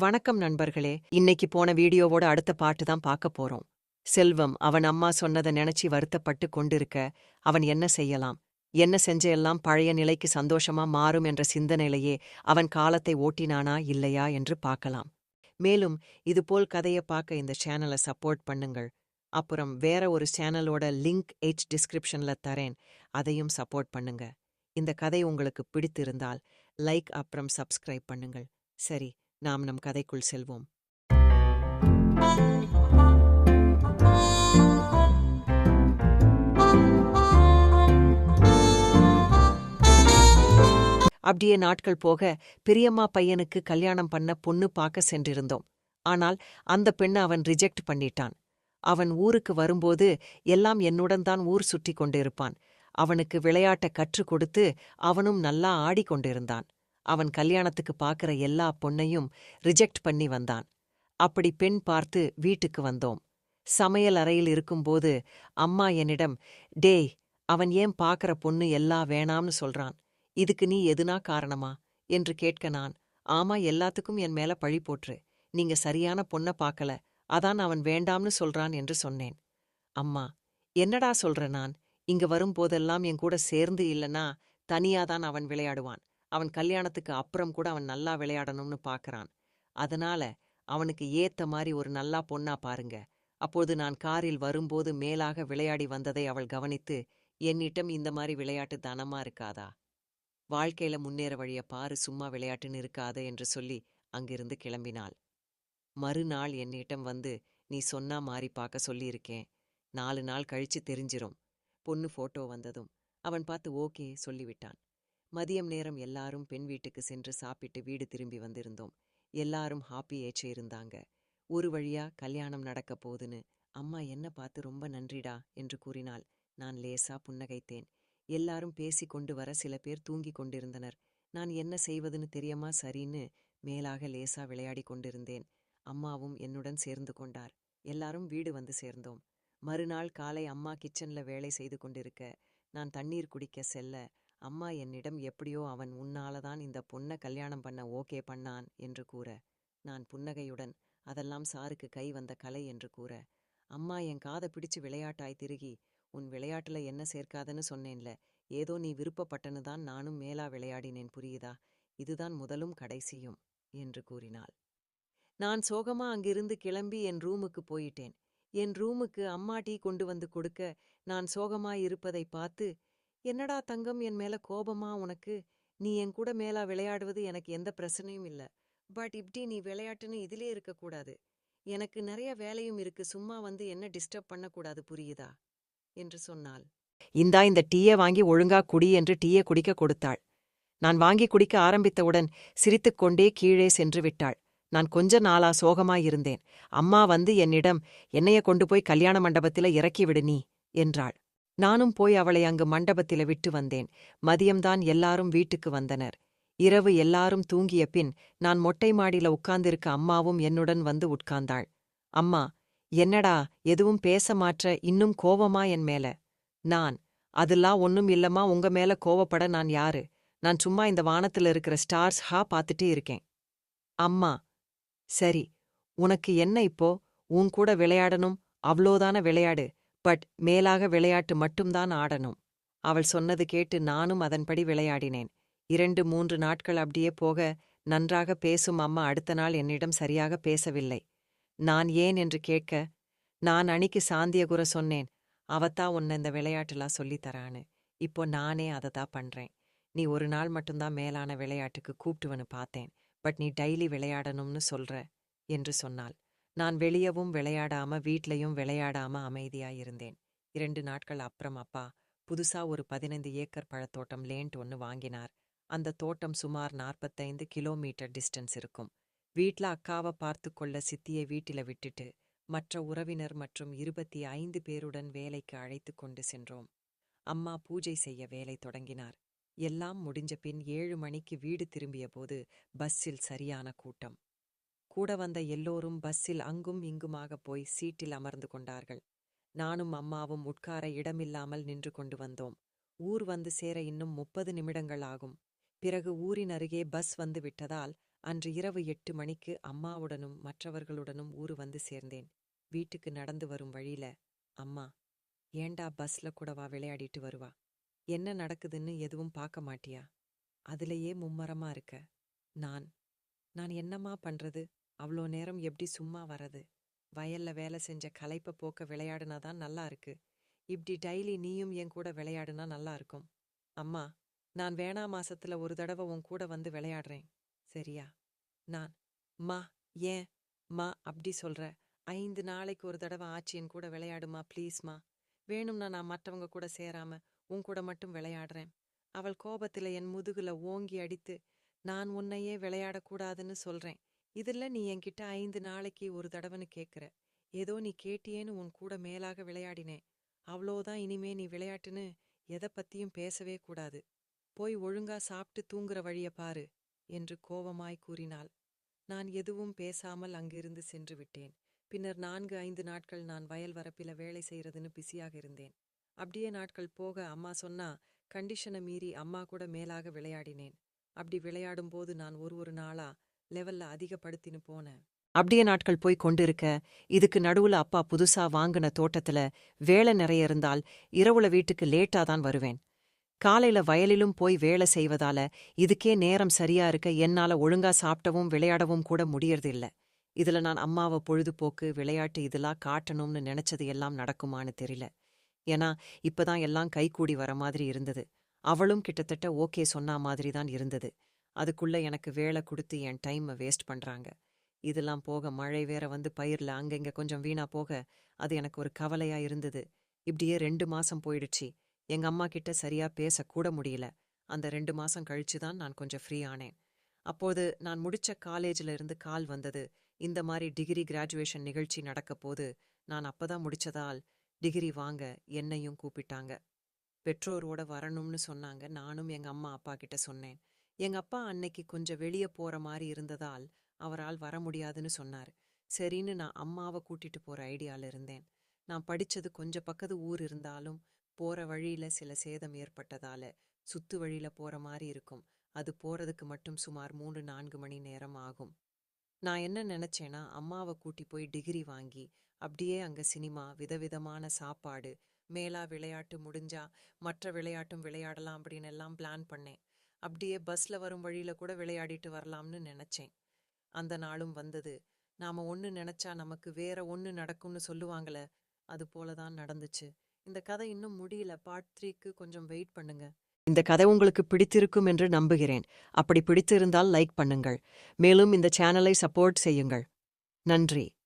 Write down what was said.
வணக்கம் நண்பர்களே. இன்னைக்கு போன வீடியோவோட அடுத்த பாட்டு தான் பார்க்க போறோம். செல்வம் அவன் அம்மா சொன்னதை நினைச்சு வருத்தப்பட்டு கொண்டிருக்க அவன் என்ன செய்யலாம்? என்ன செஞ்ச எல்லாம் பழைய நிலைக்கு சந்தோஷமா மாறும் என்ற சிந்தனையிலேயே அவன் காலத்தை ஓட்டினானா இல்லையா என்று பார்க்கலாம். மேலும் இதுபோல் கதையை பார்க்க இந்த சேனலை சப்போர்ட் பண்ணுங்கள். அப்புறம் வேற ஒரு சேனலோட லிங்க் எச் டிஸ்கிரிப்ஷன்ல தரேன். அதையும் சப்போர்ட் பண்ணுங்க. இந்த கதை உங்களுக்கு பிடித்திருந்தால் லைக் அப்புறம் சப்ஸ்கிரைப் பண்ணுங்கள். சரி நாம் நம் கதைக்குள் செல்வோம். அப்படியே நாட்கள் போக பெரியம்மா பையனுக்கு கல்யாணம் பண்ண பொண்ணு பார்க்க சென்றிருந்தோம். ஆனால் அந்த பெண்ணை அவன் ரிஜெக்ட் பண்ணிட்டான். அவன் ஊருக்கு வரும்போது எல்லாம் என்னுடன் தான் ஊர் சுற்றி கொண்டிருப்பான். அவனுக்கு விளையாட்ட கற்றுக் கொடுத்து அவனும் நல்லா ஆடிக்கொண்டிருந்தான் அவன் கல்யாணத்துக்கு பார்க்கிற எல்லா பொண்ணையும் ரிஜெக்ட் பண்ணி வந்தான். அப்படி பெண் பார்த்து வீட்டுக்கு வந்தோம். சமையல் அறையில் இருக்கும்போது அம்மா என்னிடம் டேய் அவன் ஏன் பார்க்கற பொண்ணு எல்லா வேணாம்னு சொல்றான். இதுக்கு நீ எதுனா காரணமா? என்று கேட்க நான் ஆமா எல்லாத்துக்கும் என் மேல பழி போற்று நீங்க சரியான பொண்ண பார்க்கல. அதான் அவன் வேண்டாம்னு சொல்றான் என்று சொன்னேன். அம்மா என்னடா சொல்ற நான்? இங்க வரும்போதெல்லாம் என் கூட சேர்ந்து இல்லனா தனியாதான் அவன் விளையாடுவான். அவன் கல்யாணத்துக்கு அப்புறம் கூட அவன் நல்லா விளையாடணும்னு பார்க்கறான் அதனால அவனுக்கு ஏத்த மாதிரி ஒரு நல்லா பொண்ணா பாருங்க. அப்போது நான் காரில் வரும்போது மேலாக விளையாடி வந்ததை அவள் கவனித்து என்னிட்டம் இந்த மாதிரி விளையாட்டு தனமா இருக்காதா? வாழ்க்கையில முன்னேற வழிய பாரு சும்மா விளையாட்டுன்னு இருக்காத என்று சொல்லி அங்கிருந்து கிளம்பினாள். மறுநாள் என்னிடம் வந்து நீ சொன்னா மாறி பார்க்க சொல்லியிருக்கேன். நாலு நாள் கழிச்சு தெரிஞ்சிரும். பொண்ணு போட்டோ வந்ததும் அவன் பார்த்து ஓகே சொல்லிவிட்டான். மதியம் நேரம் எல்லாரும் பெண் வீட்டுக்கு சென்று சாப்பிட்டு வீடு திரும்பி வந்திருந்தோம். எல்லாரும் ஹாப்பி ஏச்சு இருந்தாங்க. ஒரு வழியா கல்யாணம் நடக்க போகுதுன்னு அம்மா என்ன பார்த்து ரொம்ப நன்றிடா என்று கூறினாள். நான் லேசா புன்னகைத்தேன். எல்லாரும் பேசிக் கொண்டு வர சில பேர் தூங்கிக் கொண்டிருந்தனர். நான் என்ன செய்வதுன்னு தெரியாம சரின்னு? மேலாக லேசா விளையாடிக் கொண்டிருந்தேன். அம்மாவும் என்னுடன் சேர்ந்து கொண்டார். எல்லாரும் வீடு வந்து சேர்ந்தோம். மறுநாள் காலை அம்மா கிச்சன்ல வேலை செய்து கொண்டிருக்க நான் தண்ணீர் குடிக்க செல்ல அம்மா என்னிடம் எப்படியோ அவன் உன்னாலதான் இந்த பொண்ண கல்யாணம் பண்ண ஓகே பண்ணான் என்று கூற. நான் புன்னகையுடன் அதெல்லாம் சாருக்கு கை வந்த கலை என்று கூற. அம்மா என் காதை பிடிச்சு விளையாட்டாய் திருகி உன் விளையாட்டுல என்ன சேர்க்காதன்னு சொன்னேன்ல. ஏதோ நீ விருப்பப்பட்டனு தான் நானும் மேலா விளையாடினேன் புரியுதா? இதுதான் முதலும் கடைசியும் என்று கூறினாள். நான் சோகமா அங்கிருந்து கிளம்பி என் ரூமுக்கு போயிட்டேன். என் ரூமுக்கு அம்மா டீ கொண்டு வந்து கொடுக்க நான் சோகமாய் இருப்பதை பார்த்து என்னடா தங்கம் என் மேல கோபமா? உனக்கு நீ என் கூட மேலா விளையாடுவது எனக்கு எந்த பிரச்சனையும் இல்ல. பட் இப்படி நீ விளையாட்டுன்னு இதிலே இருக்கக்கூடாது எனக்கு நிறைய வேலையும் இருக்கு. சும்மா வந்து என்ன டிஸ்டர்ப் பண்ணக்கூடாது புரியுதா? என்று சொன்னாள். இந்தா இந்த டீயை வாங்கி ஒழுங்கா குடி என்று டீயை குடிக்க கொடுத்தாள். நான் வாங்கி குடிக்க ஆரம்பித்தவுடன் சிரித்துக்கொண்டே கீழே சென்று விட்டாள். நான் கொஞ்ச நாளா சோகமாயிருந்தேன் அம்மா வந்து என்னிடம் என்னைய கொண்டு போய் கல்யாண மண்டபத்தில இறக்கி விடு நீ என்றாள். நானும் போய் அவளை அங்கு மண்டபத்தில விட்டு வந்தேன். மதியம்தான் எல்லாரும் வீட்டுக்கு வந்தனர். இரவு எல்லாரும் தூங்கிய பின் நான் மொட்டை மாடியில உட்கார்ந்திருக்க அம்மாவும் என்னுடன் வந்து உட்கார்ந்தாள். அம்மா என்னடா எதுவும் பேச மாற்ற இன்னும் கோவமா என் மேல? நான் அதெல்லாம் ஒன்னும் இல்லம்மா உங்க மேல கோவப்பட நான் யாரு? நான் சும்மா இந்த வானத்துல இருக்கிற ஸ்டார்ஸ் ஹா பாத்துட்டே இருக்கேன். அம்மா சரி உனக்கு என்ன இப்போ? உன் கூட விளையாடணும் அவ்ளோதான விளையாடு. பட் மேலாக விளையாட்டு மட்டும்தான் ஆடணும். அவள் சொன்னது கேட்டு நானும் அதன்படி விளையாடினேன். இரண்டு மூன்று நாட்கள் அப்படியே போக நன்றாக பேசும் அம்மா அடுத்த நாள் என்னிடம் சரியாக பேசவில்லை. நான் ஏன் என்று கேட்க நான் அணிக்கு சாந்தியகுர சொன்னேன் அவத்தா உன்னை இந்த விளையாட்டுலாம் சொல்லித்தரான்னு இப்போ நானே அதை தான் பண்றேன். நீ ஒரு நாள் மட்டும்தான் மேலான விளையாட்டுக்கு கூப்பிட்டுவனு பார்த்தேன் பட் நீ டெய்லி விளையாடணும்னு சொல்ற என்று சொன்னாள். நான் வெளியவும் விளையாடாம வீட்லயும் விளையாடாம அமைதியா இருந்தேன் இரண்டு நாட்கள் அப்புறம் அப்பா புதுசா ஒரு பதினைந்து ஏக்கர் பழத்தோட்டம் லேண்ட் ஒன்னு வாங்கினார். அந்த தோட்டம் சுமார் நாற்பத்தைந்து கிலோமீட்டர் டிஸ்டன்ஸ் இருக்கும். வீட்ல அக்காவை பார்த்து கொள்ள சித்தியை வீட்டில விட்டுட்டு மற்ற உறவினர் மற்றும் இருபத்தி ஐந்து பேருடன் வேலைக்கு அழைத்து கொண்டு சென்றோம். அம்மா பூஜை செய்ய வேலை தொடங்கினார். எல்லாம் முடிஞ்ச பின் ஏழு மணிக்கு வீடு திரும்பிய போது பஸ்ஸில் சரியான கூட்டம். கூட வந்த எல்லோரும் பஸ்ஸில் அங்கும் இங்குமாக போய் சீட்டில் அமர்ந்து கொண்டார்கள். நானும் அம்மாவும் உட்கார இடமில்லாமல் நின்று கொண்டு வந்தோம். ஊர் வந்து சேர இன்னும் முப்பது நிமிடங்கள் ஆகும். பிறகு ஊரின் அருகே பஸ் வந்து விட்டதால் அன்று இரவு எட்டு மணிக்கு அம்மாவுடனும் மற்றவர்களுடனும் ஊரு வந்து சேர்ந்தேன். வீட்டுக்கு நடந்து வரும் வழியில அம்மா ஏண்டா பஸ்ல கூடவா விளையாடிட்டு வருவா? என்ன நடக்குதுன்னு எதுவும் பார்க்க மாட்டியா? அதுலயே மும்மரமா இருக்க. நான். நான் என்னம்மா பண்றது? அவ்வளோ நேரம் எப்படி சும்மா வரது வயல்ல வேலை செஞ்ச களைப்ப போக்க விளையாடுனா தான் நல்லா இருக்கு. இப்படி டெய்லி நீயும் என் கூட விளையாடுனா நல்லா இருக்கும். அம்மா நான் வேணா மாசத்துல ஒரு தடவை உன் கூட வந்து விளையாடுறேன். சரியா? நான் மா ஏன்? மா அப்படி சொல்ற. ஐந்து நாளைக்கு ஒரு தடவை ஆச்சு என் கூட விளையாடுமா ப்ளீஸ்மா வேணும்னா நான் மற்றவங்க கூட சேராம உன் கூட மட்டும் விளையாடுறேன். அவள் கோபத்துல என் முதுகுல ஓங்கி அடித்து நான் உன்னையே விளையாடக்கூடாதுன்னு சொல்றேன். இதுல நீ என்கிட்ட ஐந்து நாளைக்கு ஒரு தடவைன்னு கேட்குற ஏதோ நீ கேட்டியேன்னு உன் கூட மேலாக விளையாடினேன் அவ்வளோதான் இனிமே நீ விளையாட்டுன்னு எதை பத்தியும் பேசவே கூடாது. போய் ஒழுங்கா சாப்பிட்டு தூங்குற வழிய பாரு என்று கோபமாய் கூறினாள். நான் எதுவும் பேசாமல் அங்கிருந்து சென்று விட்டேன். பின்னர் நான்கு ஐந்து நாட்கள் நான் வயல் வரப்பில வேலை செய்யறதுன்னு பிஸியாக இருந்தேன். அப்படியே நாட்கள் போக அம்மா சொன்னா கண்டிஷனை மீறி அம்மா கூட மேலாக விளையாடினேன். அப்படி விளையாடும்போது நான் ஒரு ஒரு நாளா லெவல்ல அதிகப்படுத்தின்னு போனேன். அப்படியே நாட்கள் போய் கொண்டிருக்க இதுக்கு நடுவுல அப்பா புதுசா வாங்கின தோட்டத்துல வேலை நிறைய இருந்தால் இரவுல வீட்டுக்கு லேட்டா தான் வருவேன். காலையில வயலிலும் போய் வேலை செய்வதால இதுக்கே நேரம் சரியா இருக்க என்னால ஒழுங்கா சாப்பிட்டவும் விளையாடவும் கூட முடியறதில்ல. இதுல நான் அம்மாவை பொழுதுபோக்கு விளையாட்டு இதெல்லாம் காட்டணும்னு நினைச்சது எல்லாம் நடக்குமான்னு தெரியல. ஏன்னா இப்பதான் எல்லாம் கைகூடி வர மாதிரி இருந்தது. அவளும் கிட்டத்தட்ட ஓகே சொன்னா மாதிரி தான் இருந்தது. அதுக்குள்ள எனக்கு வேலை கொடுத்து என் டைமை வேஸ்ட் பண்றாங்க. இதெல்லாம் போக மழை வேற வந்து பயிர்ல அங்கங்கே கொஞ்சம் வீணா போக அது எனக்கு ஒரு கவலையா இருந்தது. இப்படியே ரெண்டு மாசம் போயிடுச்சு. எங்க அம்மா கிட்ட சரியா பேசக்கூட முடியல. அந்த ரெண்டு மாசம் கழிச்சு தான் நான் கொஞ்சம் ஃப்ரீ ஆனேன். அப்போது நான் முடிச்ச காலேஜ்ல இருந்து கால் வந்தது. இந்த மாதிரி டிகிரி கிராஜுவேஷன் நிகழ்ச்சி நடக்க போது நான் அப்பதான் முடிச்சதால் டிகிரி வாங்க என்னையும் கூப்பிட்டாங்க. பெற்றோரோட வரணும்னு சொன்னாங்க. நானும் எங்க அம்மா அப்பா கிட்ட சொன்னேன். எங்க அப்பா அன்னைக்கு கொஞ்சம் வெளியே போற மாதிரி இருந்ததால் அவரால் வர முடியாதுன்னு சொன்னார். சரின்னு நான் அம்மாவை கூட்டிட்டு போற ஐடியால இருந்தேன். நான் படிச்சது கொஞ்சம் பக்கத்து ஊர் இருந்தாலும் போற வழியில சில சேதம் ஏற்பட்டதால சுத்து வழியில போற மாதிரி இருக்கும். அது போறதுக்கு மட்டும் சுமார் மூன்று நான்கு மணி நேரம் ஆகும். நான் என்ன நினைச்சேன்னா அம்மாவை கூட்டி போய் டிகிரி வாங்கி அப்படியே அங்க சினிமா விதவிதமான சாப்பாடு மேலா விளையாட்டு முடிஞ்சா மற்ற விளையாட்டும் விளையாடலாம் அப்படின்னு எல்லாம் பிளான் பண்ணேன். அப்படியே பஸ்ல வரும் வழியில கூட விளையாடிட்டு வரலாம்னு நினைச்சேன். அந்த நாளும் வந்தது. நாம ஒன்னு நினைச்சா நமக்கு வேற ஒன்னு நடக்கும்னு சொல்லுவாங்களே அது போலதான் நடந்துச்சு. இந்த கதை இன்னும் முடியல. பார்ட் த்ரீக்கு கொஞ்சம் வெயிட் பண்ணுங்க. இந்த கதை உங்களுக்கு பிடித்திருக்கும் என்று நம்புகிறேன். அப்படி பிடித்திருந்தால் லைக் பண்ணுங்கள். மேலும் இந்த சேனலை சப்போர்ட் செய்யுங்கள். நன்றி.